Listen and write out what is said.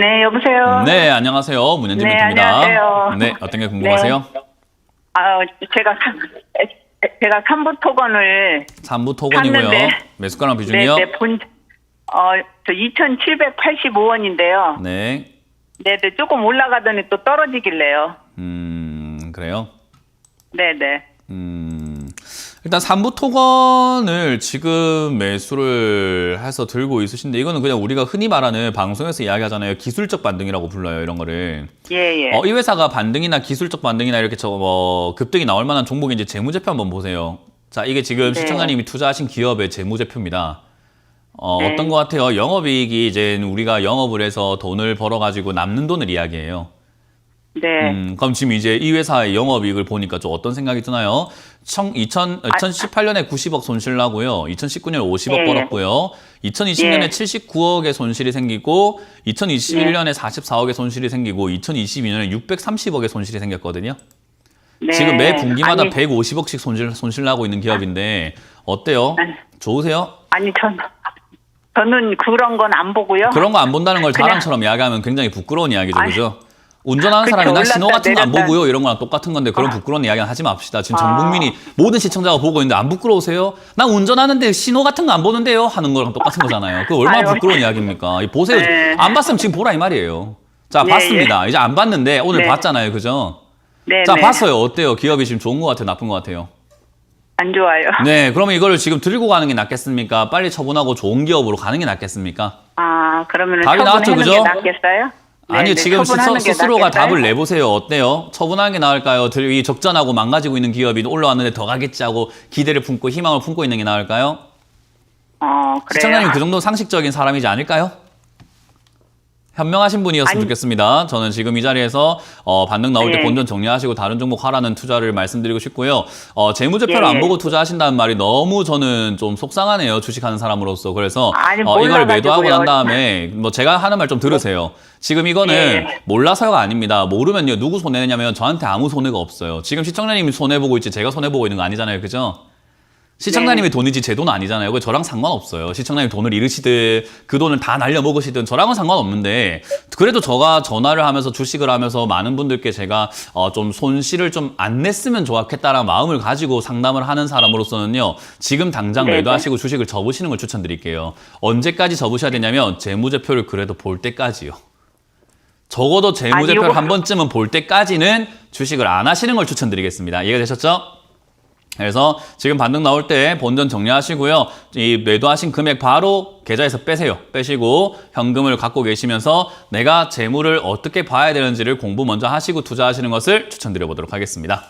네, 여보세요. 네, 안녕하세요. 문현진 네, 대표입니다. 안녕하세요. 네, 어떤 게 궁금하세요? 아, 제가 삼- 제가 삼부 토건을 삼부 토건이고요. 샀는데. 매수가랑 네, 비중이요? 네, 본 어, 저 2,785원인데요. 네. 네, 네, 조금 올라가더니 또 떨어지길래요. 음, 그래요. 네, 네. 음, 일단 삼부 토건을 지금 매수를 해서 들고 있으신데 이거는 그냥 우리가 흔히 말하는 방송에서 이야기하잖아요. 기술적 반등이라고 불러요. 이런 거를. 예, 예. 어, 이 회사가 반등이나 기술적 반등이나 이렇게 저 뭐 급등이 나올 만한 종목인지 재무제표 한번 보세요. 자, 이게 지금 네. 시청자님이 투자하신 기업의 재무제표입니다. 어, 네. 어떤 것 같아요? 영업이익이 이제 우리가 영업을 해서 돈을 벌어가지고 남는 돈을 이야기해요. 네. 음, 그럼 지금 이제 이 회사의 영업이익을 보니까 좀 어떤 생각이 드나요? 청, 2000, 2018년에 90억 손실 나고요. 2019년에 50억 예. 벌었고요. 2020년에 예. 79억의 손실이 생기고 2021년에 44억의 손실이 생기고 2022년에 630억의 손실이 생겼거든요. 네. 지금 매 분기마다 아니, 150억씩 손실, 손실 나고 있는 기업인데 어때요? 아니. 좋으세요? 아니, 전 저는 그런 건 안 보고요. 그런 거 안 본다는 걸 그냥- 자랑처럼 이야기하면 굉장히 부끄러운 이야기죠, 아니, 그죠? 운전하는 그쵸, 사람이 나 신호 올랐다 같은 거 안 내렸다. 보고요 이런 거랑 똑같은 건데 그런 아. 부끄러운 이야기는 하지 맙시다. 지금 전 아. 국민이 모든 시청자가 보고 있는데 안 부끄러우세요? 나 운전하는데 신호 같은 거 안 보는데요 하는 거랑 똑같은 거잖아요. 그 얼마나 아유. 부끄러운 이야기입니까? 이 보세요. 네. 안 봤으면 지금 보라 이 말이에요. 자 네, 봤습니다. 이제 안 봤는데 오늘 네. 봤잖아요, 그죠? 네, 자 네. 봤어요. 어때요? 기업이 지금 좋은 것 같아요, 나쁜 것 같아요? 안 좋아요. 네, 그러면 이거를 지금 들고 가는 게 낫겠습니까? 빨리 처분하고 좋은 기업으로 가는 게 낫겠습니까? 아, 그러면 답이 나왔죠, 그죠? 게 낫겠어요? 네, 아니요, 네, 지금 처분하는 게 스스로가? 답을 내보세요. 어때요? 처분하는 게 나을까요? 들- 이 적전하고 망가지고 있는 기업이 올라왔는데 더 가겠지 하고 기대를 품고 희망을 품고 있는 게 나을까요? 어, 그래요. 시청자님 그 정도 상식적인 사람이지 않을까요? 현명하신 분이었으면 아니- 좋겠습니다. 저는 지금 이 자리에서 어, 반등 나올 때 네. 본전 정리하시고 다른 종목 하라는 투자를 말씀드리고 싶고요. 어, 재무제표를 예, 안 예. 보고 투자하신다는 말이 너무 저는 좀 속상하네요. 주식하는 사람으로서. 그래서 아니, 어, 이걸 매도하고 난. 다음에 뭐 제가 하는 말 좀 들으세요. 지금 이거는 예. 몰라서가 아닙니다. 모르면요. 누구 손해냐면 저한테 아무 손해가 없어요. 지금 시청자님이 손해보고 있지 제가 손해보고 있는 거 아니잖아요. 그죠? 시청자님의 돈이지 제 돈은 아니잖아요. 그 저랑 상관없어요. 시청자님 돈을 잃으시든 그 돈을 다 날려 먹으시든 저랑은 상관없는데 그래도 저가 전화를 하면서 주식을 하면서 많은 분들께 제가 어, 좀 손실을 좀 안 냈으면 좋겠다라는 마음을 가지고 상담을 하는 사람으로서는요. 지금 당장 네네. 매도하시고 주식을 접으시는 걸 추천드릴게요. 언제까지 접으셔야 되냐면 재무제표를 그래도 볼 때까지요. 적어도 재무제표를 아니, 요거- 한 번쯤은 볼 때까지는 주식을 안 하시는 걸 추천드리겠습니다. 이해가 되셨죠? 그래서 지금 반등 나올 때 본전 정리하시고요. 이 매도하신 금액 바로 계좌에서 빼세요. 빼시고 현금을 갖고 계시면서 내가 재물을 어떻게 봐야 되는지를 공부 먼저 하시고 투자하시는 것을 추천드려 보도록 하겠습니다.